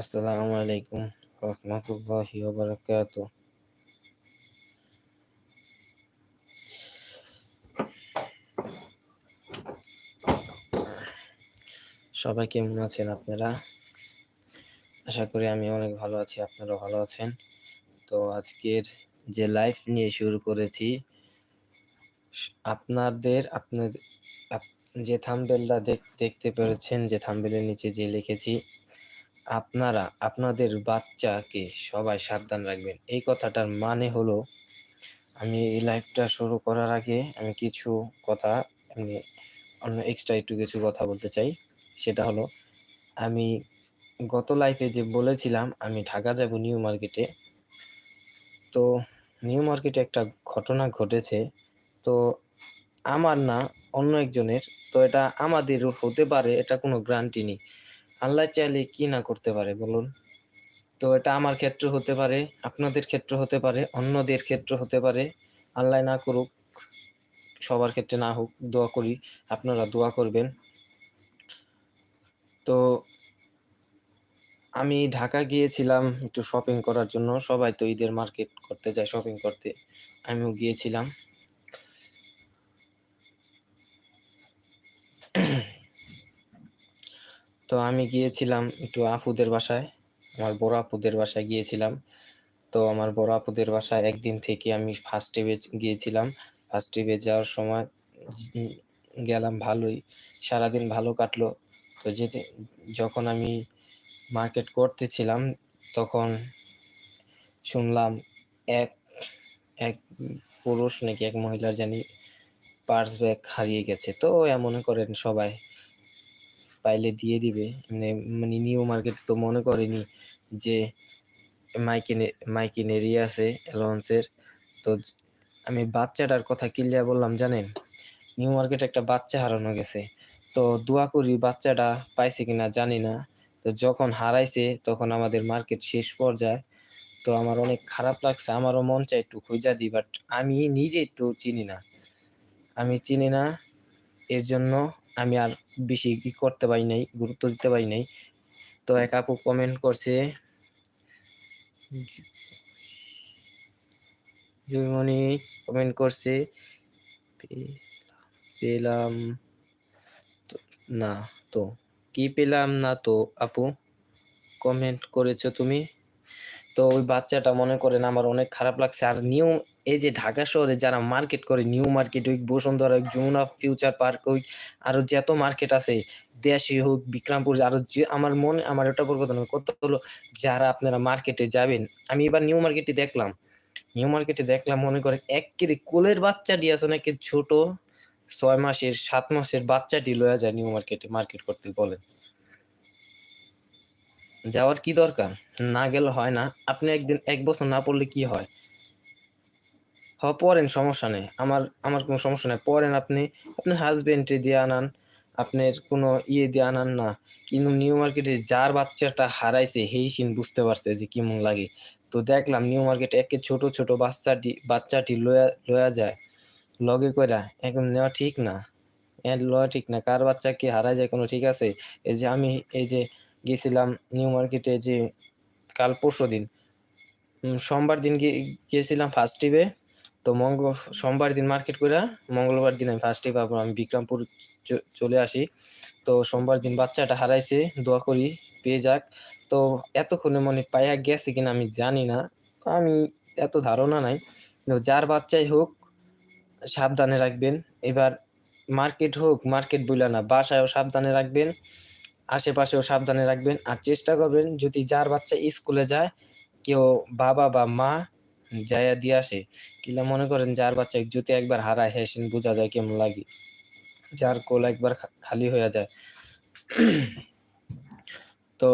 আসসালামু আলাইকুম রহমতুল্লাহি বারাকাতু সবাই কেমন আছেন আপনারা? আশা করি আমি অনেক ভালো আছি, আপনারাও ভালো আছেন। তো আজকের যে লাইভ নিয়ে শুরু করেছি, আপনাদের আপনাদের যে থাম্বেলটা দেখতে পেরেছেন, যে থাম্বেলের নিচে যে লিখেছি আপনারা, আপনাদের বাচ্চাকে সবাই সাবধান রাখবেন। এই কথাটার মানে হলো, আমি এই লাইভটা শুরু করার আগে আমি কিছু কথা, আমি অন্য এক্সট্রা একটু কিছু কথা বলতে চাই। সেটা হলো, আমি গত লাইফে যে বলেছিলাম, আমি ঢাকা যাব নিউ মার্কেটে। তো নিউ মার্কেটে একটা ঘটনা ঘটেছে। তো আমার না অন্য একজনের, তো এটা আমাদের হতে পারে, এটা কোনো গ্রান্টি নেই। আল্লাহ চাইলে কি না করতে পারে বলুন? তো এটা আমার ক্ষেত্র হতে পারে, আপনাদের ক্ষেত্র হতে পারে, অন্যদের ক্ষেত্র হতে পারে। আল্লাহ না করুক, সবার ক্ষেত্রে না হোক, দোয়া করি, আপনারা দোয়া করবেন। তো আমি ঢাকা গিয়েছিলাম একটু শপিং করার জন্য। সবাই তো ঈদের মার্কেট করতে যায় শপিং করতে। আমিও গিয়েছিলাম। তো আমি গিয়েছিলাম একটু আপুদের বাসায়, আমার বড় আপুদের বাসায় গিয়েছিলাম। তো আমার বড় আপুদের বাসায় একদিন থেকে আমি ফার্স্ট টিভে গিয়েছিলাম। ফার্স্ট টিভে যাওয়ার সময় গেলাম ভালোই, সারাদিন ভালো কাটলো। তো যেতে, যখন আমি মার্কেট করতেছিলাম তখন শুনলাম এক এক পুরুষ নাকি এক মহিলার জানি পার্স ব্যাগ হারিয়ে গেছে। তো এমন করেন সবাই। পাইলে দিয়ে দিবে। মানে মানে নিউ মার্কেট তো মনে করেনি যে মাইকিন মাইকিন এরিয়া আছে লঞ্চের। তো আমি বাচ্চাটার কথা ক্লিয়ার বললাম, জানেন? নিউ মার্কেটে একটা বাচ্চা হারানো গেছে। তো দোয়া করি বাচ্চাটা পাইছে কিনা জানি না। তো যখন হারাইছে, তখন আমাদের মার্কেট শেষ পর্যায়ে। তো আমার অনেক খারাপ লাগছে, আমারও মন চাই একটু খুঁজা দিই বাট আমি নিজেই তো চিনি না। আমি চিনি না, এর জন্য আমি আর বেশি কি করতে পারি নাই, গুরুত্ব দিতে পারি নাই। তো এক আপু কমেন্ট করছে জয়মণি কমেন্ট করছে, পেলাম না তো, কি পেলাম না তো আপু? কমেন্ট করেছ তুমি? তো ওই বাচ্চাটা মনে করেন আমার অনেক খারাপ লাগছে। আর নিউ, এই যে ঢাকা শহরে যারা মার্কেট করে, নিউ মার্কেট ওই বসুন্ধরা যমুনা ফিউচার পার্ক ওই আরও যত মার্কেট আছে, দেশি হোক, বিক্রমপুর আরও যে, আমার মনে, আমার এটা বলব না কত হলো, যারা আপনারা মার্কেটে যাবেন, আমি এবার নিউ মার্কেটে দেখলাম। নিউ মার্কেটে দেখলাম, মনে করে এক কেজি কোলের বাচ্চাটি আছে নাকি ছোট, ছয় মাসের, সাত মাসের বাচ্চাটি লয়া যায় নিউ মার্কেটে মার্কেট করতে বলেন। যাওয়ার কি দরকার? না গেলে হয় না। আপনি একদিন এক বছর না পড়লে কি হয়? হ, পড়েন, সমস্যা নেই। আমার আমার কোনো সমস্যা নেই। পড়েন আপনি। আপনার হাজবেন্ডে দিয়ে আনান। আপনার কোনো ইয়ে দিয়ে আনান না। কিন্তু নিউ মার্কেটে যার বাচ্চাটা হারাইছে, হেই সিন বুঝতে পারছে যে কেমন লাগে। তো দেখলাম নিউ মার্কেটে একে ছোট ছোট বাচ্চাটি বাচ্চাটি লয়া লয়া যায়। লগে কইরা, এখন নেওয়া ঠিক না? লওয়া ঠিক না। কার বাচ্চা কি হারায় যায় কোনো ঠিক আছে? এই যে আমি, এই যে গেছিলাম নিউ মার্কেটে যে কাল পরশু দিন। সোমবার দিন গিয়েছিলাম ফার্স্ট টিভে তো মঙ্গল, সোমবার দিন মার্কেট করে মঙ্গলবার দিন আমি ফার্স্ট টিভে আমি বিক্রমপুর চলে আসি। তো সোমবার দিন বাচ্চাটা হারাইছে, দোয়া করি, পেয়ে যাক। তো এতক্ষণে মনে পায়া গেছে কিনা আমি জানি না। আমি এত ধারণা নাই। যার বাচ্চাই হোক, সাবধানে রাখবেন। এবার মার্কেট হোক মার্কেট বইলা না, বাসায়ও সাবধানে রাখবেন। আশেপাশেও সাবধানে রাখবেন আর চেষ্টা করবেন যদি যার বাচ্চা স্কুলে যায়, কেউ বাবা বা মা যাইয়া দিয়ে আসে, কিলা মনে করেন যার বাচ্চা যদি একবার হারায় হেসেন বোঝা যায় কেমন লাগে। যার কোল একবার খালি হয়ে যায়। তো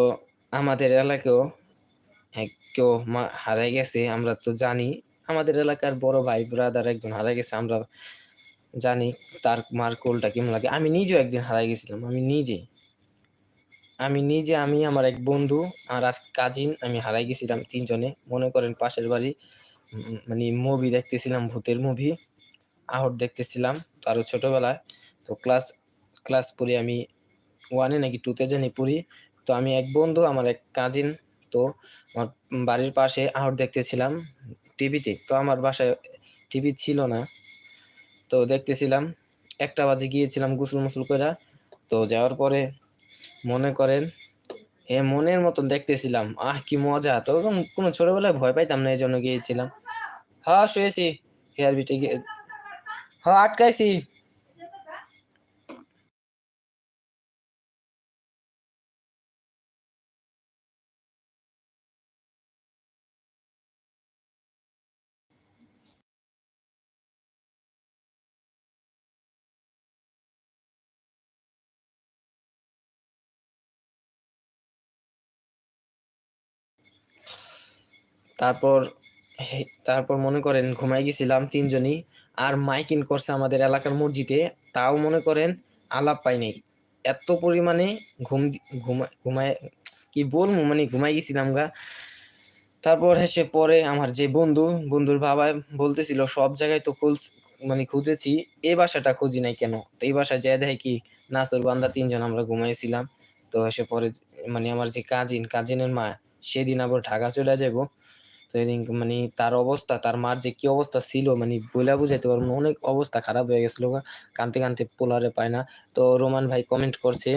আমাদের এলাকাও কেউ মা হারাই গেছে, আমরা তো জানি। আমাদের এলাকার বড় ভাই ব্রাদার একজন হারাই গেছে, আমরা জানি তার মার কোলটা কেমন লাগে। আমি নিজেও একদিন হারাই গেছিলাম, আমি নিজে। আমি নিজে, আমি আমার এক বন্ধু আর আর কাজিন আমি হারাই গেছিলাম তিনজনে। মনে করেন পাশের বাড়ি মানে মুভি দেখতেছিলাম, ভূতের মুভি আহট দেখতেছিলাম তারও ছোটবেলায়। তো ক্লাস ক্লাস পড়ি আমি ওয়ানে নাকি টুতে জানি পড়ি। তো আমি এক বন্ধু, আমার এক কাজিন তো আমার বাড়ির পাশে আউট দেখতেছিলাম টিভিতে। তো আমার বাসায় টিভি ছিল না। তো দেখতেছিলাম, একটা বাজে গিয়েছিলাম গুসল মুসল করে তো যাওয়ার পরে মনে করেন? এ মনের মতন দেখতেছিলাম। আহ, কি মজা। তো কোনো ছোটবেলায় ভয় পাইতাম না, এই জন্য গিয়েছিলাম। হ্যাঁ শুয়েছি। হেয়ার বিটে গিয়ে হ্যাঁ আটকাইছি। তারপর তারপর মনে করেন ঘুমাই গেছিলাম তিনজনই, আর মাইকিং করছে আমাদের এলাকার মসজিদে, তাও মনে করেন আলাপ পাই নাই। এত পরিমাণে ঘুম ঘুমা- ঘুমায়, কি বলব মানে ঘুমাই গেছিলাম গা। তারপর এসে পরে আমার যে বন্ধু, বন্ধুর বাবা বলতেছিল, সব জায়গায় তো খুঁজ মানে খুঁজেছি এই বাসাটা খুঁজি নাই কেন? তো এই বাসায় যাই দেখে কি নাসর বান্দা তিনজন আমরা ঘুমাইছিলাম। তো এসে পরে মানে আমার যে কাজিন কাজিনের মা, সেদিন আবার ঢাকা চলে যাব। তো এদিন মানে তার অবস্থা, তার মার যে কি অবস্থা ছিল মানে বলে বুঝাইতে পারব অনেক অবস্থা খারাপ হয়ে গেছিল। কানতে কানতে পোলারে পায় না তো রোমান ভাই কমেন্ট করছে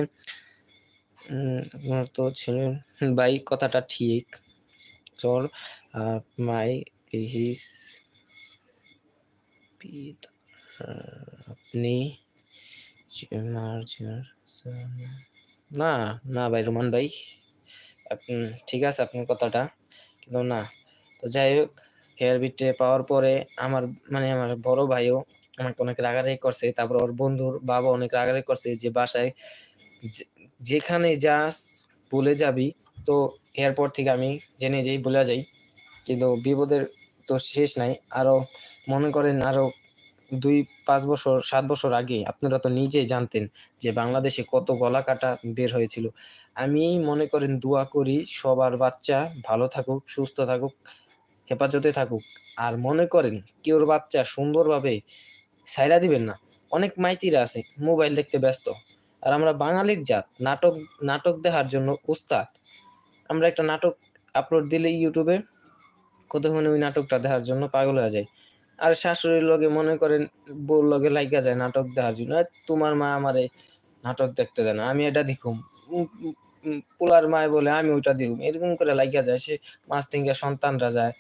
তো ভাই কথাটা ঠিক, চল মাই হিস আপনি না না ভাই, রোমান ভাই ঠিক আছে আপনার কথাটা, কিন্তু না তো যাই হোক, হেয়ার বিটে পাওয়ার পরে আমার মানে আমার বড় ভাইও আমাকে অনেক রাগারাগি করছে। তারপর ওর বন্ধুর বাবা অনেক রাগারাগি করছে যে বাসায় যেখানে যাস বলে যাবি। তো এরপর থেকে আমি জেনে যাই বলে যাই। কিন্তু বিপদের তো শেষ নাই। আরও মনে করেন আরও দুই, পাঁচ বছর, সাত বছর আগে আপনারা তো নিজেই জানতেন যে বাংলাদেশে কত গলা কাটা বের হয়েছিল। আমি মনে করেন দোয়া করি সবার বাচ্চা ভালো থাকুক, সুস্থ থাকুক। হেফাজতে থাকুক। আর মনে করেন কেউর বাচ্চা সুন্দরভাবে সাইরা দিবেন না। অনেক মাইতিরা আছে, মোবাইল দেখতে ব্যস্ত। আর আমরা বাঙালির জাত, নাটক নাটক দেখার জন্য উস্তাদ। আমরা একটা নাটক আপলোড দিলে ইউটিউবে কতক্ষণে ওই নাটকটা দেখার জন্য পাগল হয়ে যায়। আর শাশুড়ির লগে মনে করেন, বউর লগে লাইগা যায় নাটক দেখার জন্য তোমার মা আমারে নাটক দেখতে দেয় না, আমি এটা দেখুম। পোলার মায় বলে, আমি ওইটা দেখুম। এরকম করে লাইগা যায়, সে মাছ থেকে সন্তানরা যায়।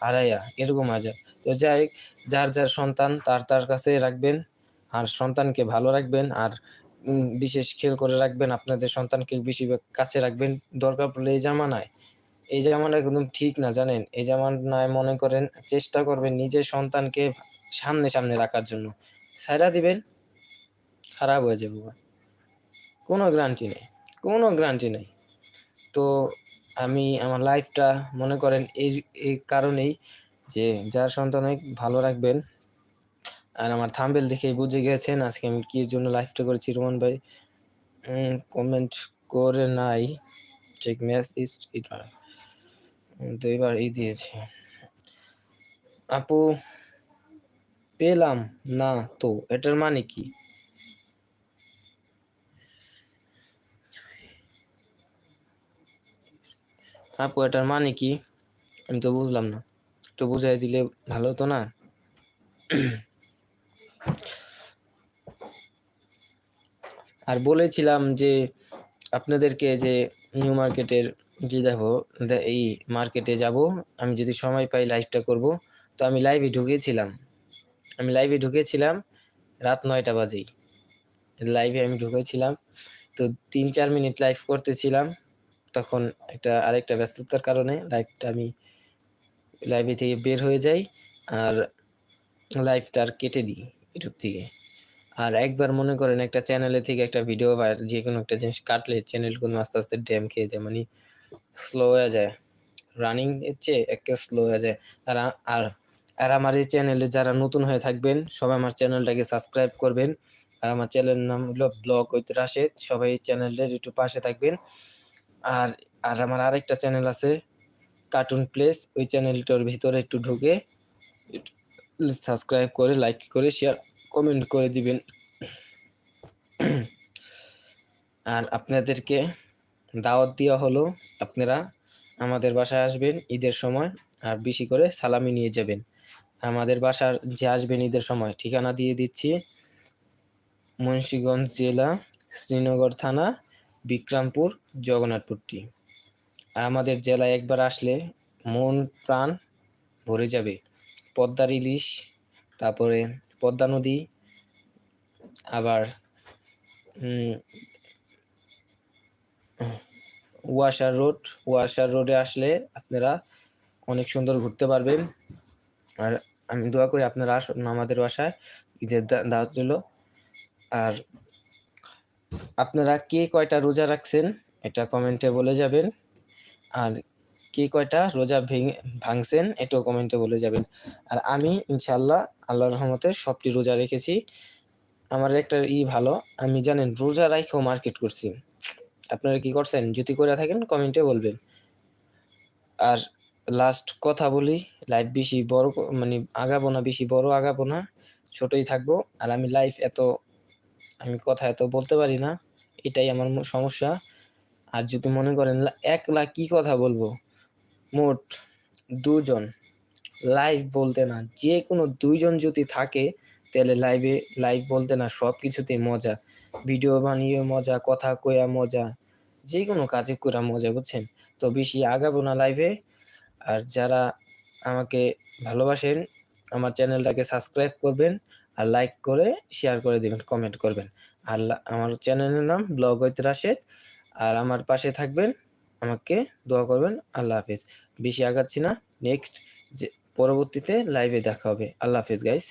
হারাইয়া, এরকম যায় তো যাই যার যার সন্তান, তার তার কাছে রাখবেন। আর সন্তানকে ভালো রাখবেন, আর বিশেষ খেয়াল করে রাখবেন, আপনাদের সন্তানকে বেশি কাছে রাখবেন। দরকার পড়লে এই জামানায়। এই জামানা একদম ঠিক না, জানেন? এই জামানায় মনে করেন, চেষ্টা করবেন নিজের সন্তানকে সামনে সামনে রাখার জন্য। সাইরা দিবেন, খারাপ হয়ে যাবে। কোনো গ্যারান্টি নেই। কোনো গ্যারান্টি নেই। তো আমি আমার লাইফটা মনে করেন এই এই কারণেই যে যার সন্তান ভালো রাখবেন। আর আমার থাম্বেল দেখেই বুঝে গেছেন আজকে আমি কি জন্য লাইফটা করেছি রোমান ভাই। কমেন্ট করে নাই। মেসেজ এটা তো এবার এই দিয়েছে। আপু, পেলাম, না তো, এটার মানে কি? আপু, এটার মানে কি? আমি তো বুঝলাম না। একটু বুঝাই দিলে ভালো হতো না? আর বলেছিলাম যে আপনাদেরকে যে নিউ মার্কেটের যে দেখো এই মার্কেটে যাব। আমি যদি সময় পাই লাইভটা করব। তো আমি লাইভে ঢুকেছিলাম। আমি লাইভে ঢুকেছিলাম রাত নয়টা বাজেই। লাইভে আমি ঢুকেছিলাম। তো তিন চার মিনিট লাইভ করতেছিলাম। তখন একটা আরেকটা ব্যস্ততার কারণে লাইভটা আমি লাইভে থেকে বের হয়ে যাই আর লাইভটা আর কেটে দিই ইউটিউব থেকে আর একবার মনে করেন একটা চ্যানেলে থেকে একটা ভিডিও বা যে কোনো একটা জিনিস কাটলে চ্যানেলগুলো আস্তে আস্তে ড্যাম খেয়ে যায় মানে স্লো হয়ে যায়। রানিং এর চেয়ে একটা স্লো হয়ে যায়। আর আর আর আমার এই চ্যানেলে যারা নতুন হয়ে থাকবেন, সবাই আমার চ্যানেলটাকে সাবস্ক্রাইব করবেন। আর আমার চ্যানেলের নাম হলো ব্লগ রাশেদ সবাই এই চ্যানেলের একটু পাশে থাকবেন। আর আর আমার আরেকটা চ্যানেল আছে কার্টুন প্লেস ওই চ্যানেলটার ভিতরে একটু ঢুকে সাবস্ক্রাইব করে লাইক করে শেয়ার কমেন্ট করে দিবেন। আর আপনাদেরকে দাওয়াত দেওয়া হলো, আপনারা আমাদের বাসায় আসবেন ঈদের সময়, আর বেশি করে সালামি নিয়ে যাবেন। আমাদের বাসার যে আসবেন ঈদের সময়, ঠিকানা দিয়ে দিচ্ছি, মুন্সীগঞ্জ জেলা, শ্রীনগর থানা বিক্রমপুর জগন্নাথপুরটি। আর আমাদের জেলায় একবার আসলে মন প্রাণ ভরে যাবে। পদ্মার ইলিশ তারপরে পদ্মা নদী, আবার ওয়াশার রোড। ওয়াশার রোডে আসলে আপনারা অনেক সুন্দর ঘুরতে পারবেন। আর আমি দোয়া করি আপনারা আসুন আমাদের বাসায়। ঈদের দাওয়াত রইল। আর আপনারা কে কয়টা রোজা রাখছেন এটা কমেন্টে বলে যাবেন। আর কে কয়টা রোজা ভেঙে, ভাঙছেন এটাও কমেন্টে বলে যাবেন। আর আমি ইনশাল্লাহ আল্লাহ রহমতে সবটি রোজা রেখেছি। আমার একটা ই ভালো, আমি জানেন রোজা রাইখেও মার্কেট করছি। আপনারা কি করছেন? যদি করে থাকেন কমেন্টে বলবেন। আর লাস্ট কথা বলি লাইভ বেশি বড় মানে আগাবো না, বেশি বড় আগাবো না, ছোটই থাকব। আর আমি লাইভ এত আমি কথা এত বলতে পারি না, এটাই আমার সমস্যা। আর যদি মনে করেন একলা কি কথা বলব? মোট দুজন লাইভ বলতে না যে কোনো দুইজন যদি থাকে, তাহলে লাইভে লাইভ বলতে না সব কিছুতেই মজা। ভিডিও বানিয়ে মজা, কথা কয়া মজা যে কোনো কাজে করা মজা, বুঝছেন? তো বেশি আগাবো না লাইভে আর যারা আমাকে ভালোবাসেন, আমার চ্যানেলটাকে সাবস্ক্রাইব করবেন। আর লাইক করে শেয়ার করে দেবেন কমেন্ট করবেন। আর আমার চ্যানেলের নাম ব্লগ উইথ রাশেদ। আর আমার পাশে থাকবেন, আমাকে দোয়া করবেন। আল্লাহ হাফিজ। বেশি আগাচ্ছি না। নেক্সট যে, পরবর্তীতে লাইভে দেখা হবে। আল্লাহ হাফিজ গাইস